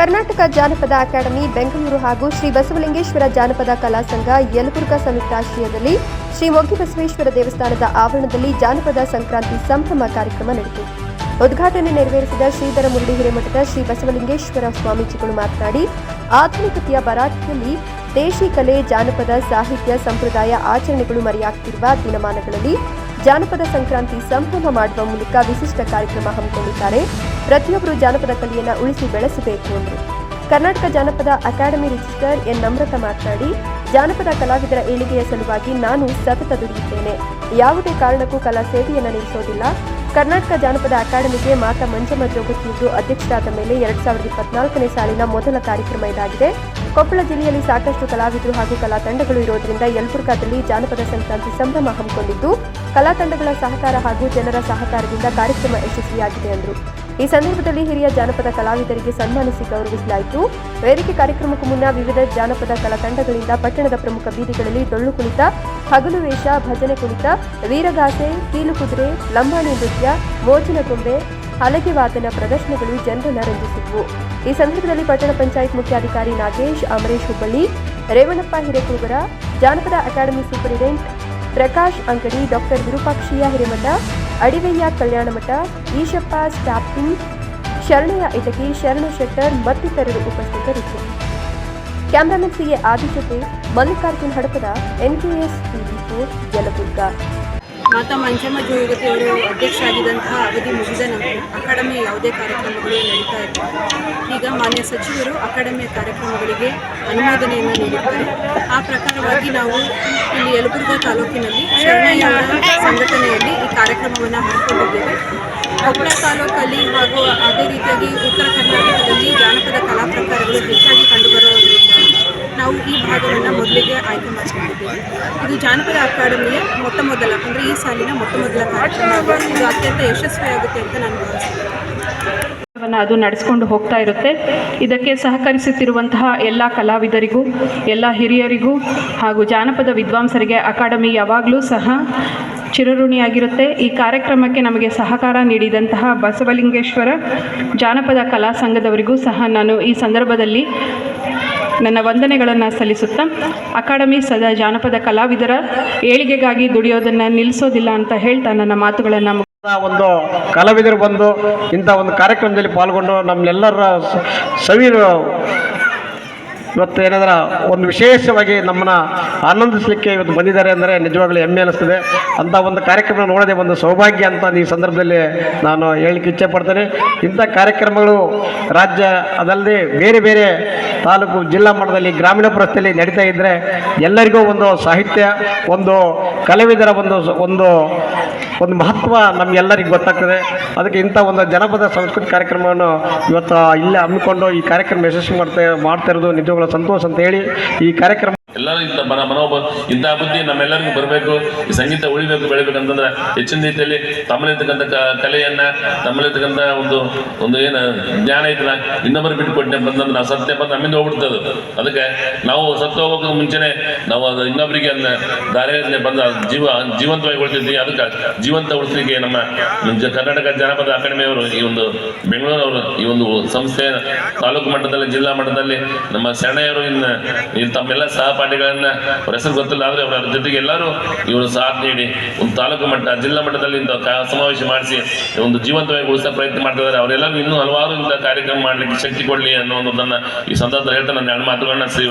ಕರ್ನಾಟಕ ಜಾನಪದ ಅಕಾಡೆಮಿ ಬೆಂಗಳೂರು ಹಾಗೂ ಶ್ರೀ ಬಸವಲಿಂಗೇಶ್ವರ ಜಾನಪದ ಕಲಾ ಸಂಘ ಯಲಬುರ್ಗಾ ಸಂಯುಕ್ತಾಶ್ರಯದಲ್ಲಿ ಶ್ರೀ ಮೊಗ್ಗಿ ಬಸವೇಶ್ವರ ದೇವಸ್ಥಾನದ ಆವರಣದಲ್ಲಿ ಜಾನಪದ ಸಂಕ್ರಾಂತಿ ಸಂಭ್ರಮ ಕಾರ್ಯಕ್ರಮ ನಡೆಯಿತು. ಉದ್ಘಾಟನೆ ನೆರವೇರಿಸಿದ ಶ್ರೀಧರ ಮುರಳಿ ಹಿರೇಮಠದ ಶ್ರೀ ಬಸವಲಿಂಗೇಶ್ವರ ಸ್ವಾಮೀಜಿಗಳು ಮಾತನಾಡಿ, ಆಧುನಿಕತೆಯ ಭರಾಟೆಯಲ್ಲಿ ದೇಶಿ ಕಲೆ, ಜಾನಪದ ಸಾಹಿತ್ಯ, ಸಂಪ್ರದಾಯ ಆಚರಣೆಗಳು ಮರೆಯಾಗ್ತಿರುವ ದಿನಮಾನಗಳಲ್ಲಿ ಜಾನಪದ ಸಂಕ್ರಾಂತಿ ಸಂಭ್ರಮ ಮಾಡುವ ಮೂಲಕ ವಿಶಿಷ್ಟ ಕಾರ್ಯಕ್ರಮ ಹಮ್ಮಿಕೊಂಡಿದ್ದಾರೆ. ಪ್ರತಿಯೊಬ್ಬರು ಜಾನಪದ ಕಲೆಯನ್ನು ಉಳಿಸಿ ಬೆಳೆಸಬೇಕು ಎಂದರು ಕರ್ನಾಟಕ ಜಾನಪದ ಅಕಾಡೆಮಿ ರಿಜಿಸ್ಟರ್ ಎನ್ ನಮ್ರತ ಮಾತನಾಡಿ, ಜಾನಪದ ಕಲಾವಿದರ ಏಳಿಗೆಯ ಸಲುವಾಗಿ ನಾನು ಸತತ ದುಡಿಯುತ್ತೇನೆ. ಯಾವುದೇ ಕಾರಣಕ್ಕೂ ಕಲಾ ಸೇವೆಯನ್ನು ನಿಲ್ಲಿಸೋದಿಲ್ಲ. ಕರ್ನಾಟಕ ಜಾನಪದ ಅಕಾಡೆಮಿಗೆ ಮಾತಾ ಮಂಜಮ್ಮ ಜೋಗತಿಯವರು ಅಧ್ಯಕ್ಷರಾದ ಮೇಲೆ ಎರಡ್ ಸಾವಿರದ ಇಪ್ಪತ್ನಾಲ್ಕನೇ ಸಾಲಿನ ಮೊದಲ ಕಾರ್ಯಕ್ರಮ ಇದಾಗಿದೆ. ಕೊಪ್ಪಳ ಜಿಲ್ಲೆಯಲ್ಲಿ ಸಾಕಷ್ಟು ಕಲಾವಿದರು ಹಾಗೂ ಕಲಾ ತಂಡಗಳು ಇರೋದ್ರಿಂದ ಯಲಬುರ್ಗಾದಲ್ಲಿ ಜಾನಪದ ಸಂಕ್ರಾಂತಿ ಸಂಭ್ರಮ ಹಮ್ಮಿಕೊಂಡಿದ್ದು, ಕಲಾ ತಂಡಗಳ ಸಹಕಾರ ಹಾಗೂ ಜನರ ಸಹಕಾರದಿಂದ ಕಾರ್ಯಕ್ರಮ ಯಶಸ್ವಿಯಾಗಿದೆ ಎಂದರು ಈ ಸಂದರ್ಭದಲ್ಲಿ ಹಿರಿಯ ಜಾನಪದ ಕಲಾವಿದರಿಗೆ ಸನ್ಮಾನಿಸಿ ಗೌರವಿಸಲಾಯಿತು. ವೇದಿಕೆ ಕಾರ್ಯಕ್ರಮಕ್ಕೂ ಮುನ್ನ ವಿವಿಧ ಜಾನಪದ ಕಲಾ ತಂಡಗಳಿಂದ ಪಟ್ಟಣದ ಪ್ರಮುಖ ಬೀದಿಗಳಲ್ಲಿ ಡೊಳ್ಳು ಕುಣಿತ, ಹಗಲು ವೇಷ, ಭಜನೆ ಕುಣಿತ, ವೀರಗಾಸೆ, ಕೀಲು ಕುದುರೆ, ಲಂಬಾಣಿ ನೃತ್ಯ ಮೋಜಿನ ಗೊಂಬೆ ಹಲಗೆ ವಾದನ ಪ್ರದರ್ಶನಗಳು ಜನರನ್ನು ರಂಜಿಸಿದ್ವು ಈ ಸಂದರ್ಭದಲ್ಲಿ ಪಟ್ಟಣ ಪಂಚಾಯತ್ ಮುಖ್ಯಾಧಿಕಾರಿ ನಾಗೇಶ್, ಅಮರೇಶ್ ಹುಬ್ಬಳ್ಳಿ ರೇವಣಪ್ಪ ಹಿರೇಕೂಗರ ಜಾನಪದ academy superintendent Prakash Angadi doctor Virupakshaiah Hiremath Adiveyya Kalyanamath Eshappa stopping Sharanayya Itagi, Sharana Shettar ಮತ್ತಿತರರು ಉಪಸ್ಥಿತರಿದ್ದರು. ಕ್ಯಾಮ್ರಾಮನ್ ಸಿಎ ಆದಿ ಜೊತೆ Mallikarjun Hadapada NKS TV four Mata Manjamma Jogati ಅವರು ಅಧ್ಯಕ್ಷರಾಗಿದ್ದಂತಹ ಅವಧಿ ಮುಗಿದ ನಂತರ ಅಕಾಡೆಮಿಯ ಯಾವುದೇ ಕಾರ್ಯಕ್ರಮಗಳು ನಡೀತಾ ಇರ್ತವೆ ಈಗ ಮಾನ್ಯ ಸಚಿವರು ಅಕಾಡೆಮಿಯ ಕಾರ್ಯಕ್ರಮಗಳಿಗೆ ಅನುಮೋದನೆಯನ್ನು ನೀಡಿದ್ದಾರೆ. ಆ ಪ್ರಕಾರವಾಗಿ ನಾವು ಇಲ್ಲಿ ಯಲಬುರ್ಗಾ ತಾಲೂಕಿನಲ್ಲಿ ಶರಣಯ್ಯ ಸಂಘಟನೆಯಲ್ಲಿ ಈ ಕಾರ್ಯಕ್ರಮವನ್ನು ಹಮ್ಮಿಕೊಂಡಿದ್ದೇವೆ. ಕೊಪ್ಪಳ ತಾಲೂಕಲ್ಲಿ ಹಾಗೂ ಅದೇ ರೀತಿಯಾಗಿ ಉತ್ತರ ಕರ್ನಾಟಕದಲ್ಲಿ ಜಾನಪದ ಕಲಾ ಪ್ರಕಾರಗಳು ಹೆಚ್ಚಾಗಿ ಕಂಡುಬರುವುದರಿಂದ ನಾವು ಈ ಭಾಗವನ್ನು ಮೊದಲಿಗೆ ಆಯ್ಕೆ ಮಾಡಿಕೊಂಡಿದ್ದೀವಿ. ಇದು ಜಾನಪದ ಅಕಾಡೆಮಿಯ ಮೊಟ್ಟ ಮೊದಲ, ಅಂದರೆ ಈ ಸಾಲಿನ ಮೊಟ್ಟ ಮೊದಲ ಕಾರ್ಯಕ್ರಮ. ಇದು ಅತ್ಯಂತ ಯಶಸ್ವಿಯಾಗುತ್ತೆ ಅಂತ ನಾನು ಅದು ನಡೆಸ್ಕೊಂಡು ಹೋಗ್ತಾ ಇರುತ್ತೆ. ಇದಕ್ಕೆ ಸಹಕರಿಸುತ್ತಿರುವಂತಹ ಎಲ್ಲ ಕಲಾವಿದರಿಗೂ, ಎಲ್ಲ ಹಿರಿಯರಿಗೂ ಹಾಗೂ ಜಾನಪದ ವಿದ್ವಾಂಸರಿಗೆ ಅಕಾಡೆಮಿ ಯಾವಾಗಲೂ ಸಹ ಚಿರಋಣಿಯಾಗಿರುತ್ತೆ. ಈ ಕಾರ್ಯಕ್ರಮಕ್ಕೆ ನಮಗೆ ಸಹಕಾರ ನೀಡಿದಂತಹ ಬಸವಲಿಂಗೇಶ್ವರ ಜಾನಪದ ಕಲಾ ಸಂಘದವರಿಗೂ ಸಹ ನಾನು ಈ ಸಂದರ್ಭದಲ್ಲಿ ನನ್ನ ವಂದನೆಗಳನ್ನು ಸಲ್ಲಿಸುತ್ತಾ ಅಕಾಡೆಮಿ ಸದಾ ಜಾನಪದ ಕಲಾವಿದರ ಏಳಿಗೆಗಾಗಿ ದುಡಿಯೋದನ್ನು ನಿಲ್ಲಿಸೋದಿಲ್ಲ ಅಂತ ಹೇಳ್ತಾ ನನ್ನ ಮಾತುಗಳನ್ನು ಒಂದು ಕಲಾವಿದರು ಬಂದು ಇಂಥ ಒಂದು ಕಾರ್ಯಕ್ರಮದಲ್ಲಿ ಪಾಲ್ಗೊಂಡು ನಮ್ಮೆಲ್ಲರ ಸವಿ ಇವತ್ತು ಏನಾದ್ರೆ ಒಂದು ವಿಶೇಷವಾಗಿ ನಮ್ಮನ್ನ ಆನಂದಿಸಲಿಕ್ಕೆ ಇವತ್ತು ಬಂದಿದ್ದಾರೆ ಅಂದರೆ ನಿಜವಾಗ್ಲೂ ಹೆಮ್ಮೆ ಅನಿಸ್ತದೆ. ಅಂಥ ಒಂದು ಕಾರ್ಯಕ್ರಮ ನೋಡೋದೇ ಒಂದು ಸೌಭಾಗ್ಯ ಅಂತ ಈ ಸಂದರ್ಭದಲ್ಲಿ ನಾನು ಹೇಳಲಿಕ್ಕೆ ಇಚ್ಛೆ ಪಡ್ತೇನೆ. ಇಂಥ ಕಾರ್ಯಕ್ರಮಗಳು ರಾಜ್ಯ ಅದಲ್ಲದೆ ಬೇರೆ ಬೇರೆ ತಾಲೂಕು ಜಿಲ್ಲಾ ಮಟ್ಟದಲ್ಲಿ, ಗ್ರಾಮೀಣ ಪ್ರಸ್ಥೆಯಲ್ಲಿ ನಡೀತಾ ಇದ್ದರೆ ಎಲ್ಲರಿಗೂ ಒಂದು ಸಾಹಿತ್ಯ, ಒಂದು ಕಲಾವಿದರ ಒಂದು ಒಂದು ಒಂದು ಮಹತ್ವ ನಮಗೆಲ್ಲರಿಗೂ ಗೊತ್ತಾಗ್ತದೆ. ಅದಕ್ಕೆ ಇಂಥ ಒಂದು ಜನಪದ ಸಂಸ್ಕೃತಿ ಕಾರ್ಯಕ್ರಮವನ್ನು ಇವತ್ತು ಇಲ್ಲೇ ಹಮ್ಮಿಕೊಂಡು ಈ ಕಾರ್ಯಕ್ರಮ ಯಶಸ್ವಿ ಮಾಡ್ತಾ ಮಾಡ್ತಾ ಇರೋದು ನಿಜವಾಗ್ಲೂ ಸಂತೋಷ ಅಂತ ಹೇಳಿ ಈ ಕಾರ್ಯಕ್ರಮ ಎಲ್ಲರೂ ಇಂಥ ಮನ ಮನೋಭ ಇಂತಹ ಬುದ್ಧಿ ನಮ್ಮೆಲ್ಲರಿಗೂ ಬರಬೇಕು, ಈ ಸಂಗೀತ ಉಳಿಬೇಕು ಬೆಳಿಬೇಕು ಅಂತಂದ್ರೆ ಹೆಚ್ಚಿನ ರೀತಿಯಲ್ಲಿ ತಮ್ಮಲ್ಲಿರ್ತಕ್ಕಂಥ ಕಲೆಯನ್ನ, ತಮ್ಮಲ್ಲಿರ್ತಕ್ಕಂಥ ಒಂದು ಒಂದು ಏನು, ಜ್ಞಾನ ಐತಲ್ಲ ಇನ್ನೊಬ್ಬರು ಬಿಟ್ಟು ಕೊಟ್ಟೆ ನಾವು ಸತ್ಯ ಬಂದು ನಮ್ಮಿಂದ ಹೋಗ್ಬಿಡ್ತದೆ ಅದು. ಅದಕ್ಕೆ ನಾವು ಸತ್ತು ಹೋಗೋಕೆ ಮುಂಚೆನೆ ನಾವು ಅದು ಇನ್ನೊಬ್ಬರಿಗೆ ಅದನ್ನ, ದಾರಿಯಲ್ಲಿ ಬಂದ ಜೀವ, ಜೀವಂತವಾಗಿ ಉಳಿತಿದ್ವಿ ಅದಕ್ಕೆ ಜೀವಂತ ಉಳಿಸಲಿಕ್ಕೆ ನಮ್ಮ ಕರ್ನಾಟಕ ಜನಪದ ಅಕಾಡೆಮಿಯವರು ಈ ಒಂದು ಬೆಂಗಳೂರವರು ಈ ಒಂದು ಸಂಸ್ಥೆ ತಾಲೂಕು ಮಟ್ಟದಲ್ಲಿ, ಜಿಲ್ಲಾ ಮಟ್ಟದಲ್ಲಿ ನಮ್ಮ ಸೆಣೆಯವರು ಇನ್ನು ತಮ್ಮೆಲ್ಲ ತಮ್ಮೆಲ್ಲ ಸಹಪಾಠಿಗಳನ್ನ ಅವ್ರ ಹೆಸರು ಗೊತ್ತಿಲ್ಲ ಆದ್ರೆ ಅವರ ಜೊತೆಗೆ ಎಲ್ಲರೂ ಇವರು ಸಾಥ್ ನೀಡಿ ಒಂದು ತಾಲೂಕು ಮಟ್ಟ, ಜಿಲ್ಲಾ ಮಟ್ಟದಲ್ಲಿ ಸಮಾವೇಶ ಮಾಡಿಸಿ ಒಂದು ಜೀವಂತವಾಗಿ ಉಳಿಸೋ ಪ್ರಯತ್ನ ಮಾಡ್ತಿದ್ದಾರೆ ಅವರೆಲ್ಲರೂ ಇನ್ನೂ ಹಲವಾರು ಇಂಥ ಕಾರ್ಯಕ್ರಮ ಮಾಡ್ಲಿಕ್ಕೆ ಶಕ್ತಿ ಕೊಡ್ಲಿ ಅನ್ನೋ ಒಂದನ್ನ ಈ ಸಂದರ್ಭದಲ್ಲಿ ಹೇಳ್ತಾ ನನ್ನ ಮಾತುಗಳನ್ನ ಶ್ರೀ